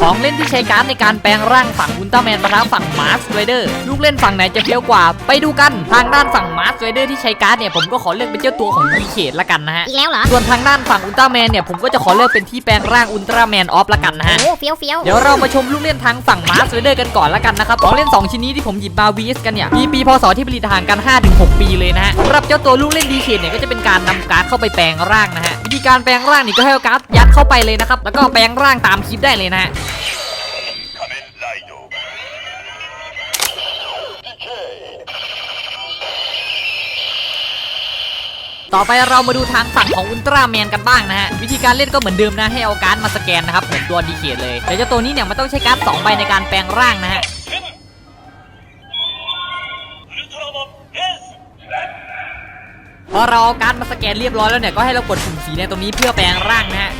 ของเล่นที่ใช้การ์ดในการแปลงร่างฝั่งอุลตร้าแมนปะทะฝั่งมาร์สไรเดอร์ลูกเล่นฝั่งไหนจะเฟี้ยวกว่า ไปดูกันทางด้านฝั่งมาร์สไรเดอร์ที่ใช้การ์ดเนี่ยผมก็ขอเลือกเป็นเจ้าตัวของดีเคทละกันนะฮะอีกแล้วเหรอ ส่วนทางด้านฝั่งอุลตร้าแมนเนี่ยผมก็จะขอเลือกเป็นที่แปลงร่างอุลตร้าแมนออฟละกันนะฮะ โอ้เฟี้ยวเฟี้ยวเดี๋ยวเรามาชมลูกเล่นทางฝั่งมาร์สไรเดอร์กันก่อนละกันนะครับของเล่น 2 ชิ้นนี้ที่ผมหยิบมา VS กันเนี่ยมีปีพศที่ผลิตห่างกัน 5-6 ปีเลยนะฮะสำหรับเจ้าตัวลูกเล่นดีเคเนี่ยก็จะเป็นการนำการ์ดเข้าไปแปลงร่างนะฮะ วิธีการแปลงร่างนี่ก็ให้เอาการ์ดยัดเข้าไปเลยนะครับ แล้วก็แปลงร่างตามคลิปได้เลยนะฮะต่อไปเรามาดูทางฝั่งของอุลตร้าแมนกันบ้างนะฮะ วิธีการเล่นก็เหมือนเดิมนะ ให้เอาการ์ดมาสแกนนะครับเหมือนตัวดีเคทเลย แต่เจ้าตัวนี้เนี่ยมันต้องใช้การ์ดสองใบในการแปลงร่างนะฮะ พอเราเอาการ์ดมาสแกนเรียบร้อยแล้วเนี่ยก็ให้เรากดปุ่มสีแดงตรงนี้เพื่อแปลงร่างนะฮะ